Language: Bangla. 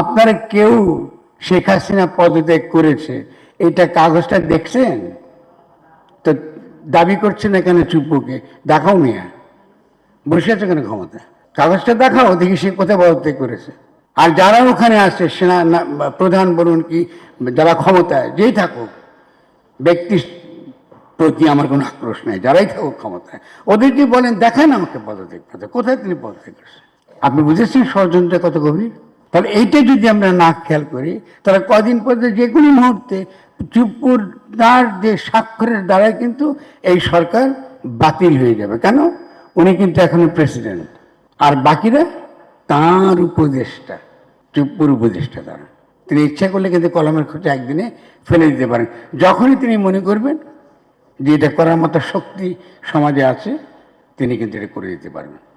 আপনারা কেউ শেখ হাসিনা পদত্যাগ করেছে, এটা কাগজটা দেখছেন? তো দাবি করছে না কেন চুপ্পুকে, দেখাও মিয়া। বসে আছে কেন ক্ষমতা কাগজটা দেখাও, দেখি সে কোথায় পদত্যাগ করেছে। আর যারা ওখানে আছে, সেনা প্রধান বলুন কি, যারা ক্ষমতায়, যেই থাকুক ব্যক্তি প্রতি আমার কোনো আক্রোশ নাই, যারাই থাকুক ক্ষমতায়। ওদেরকে বলেন, দেখান আমাকে পদত্যাগ করতে কোথায় তিনি পদত্যাগ করছেন? আপনি বুঝেছেন ষড়যন্ত্র কত গভীর? তাহলে এইটা যদি আমরা না খেয়াল করি, তাহলে কদিন পরে যে কোনো মুহূর্তে চুপ্পুর তার যে স্বাক্ষরের দ্বারাই কিন্তু এই সরকার বাতিল হয়ে যাবে। কেন? উনি কিন্তু এখনও প্রেসিডেন্ট আর বাকিরা? তার উপদেষ্টা, চুপ্পুর উপদেষ্টা তারা। তিনি ইচ্ছা করলে কিন্তু কলমের খোঁজে একদিনে ফেলে দিতে পারেন। যখনই তিনি মনে করবেন যে এটা করার মতো শক্তি সমাজে আছে, তিনি কিন্তু এটা করে দিতে পারবেন।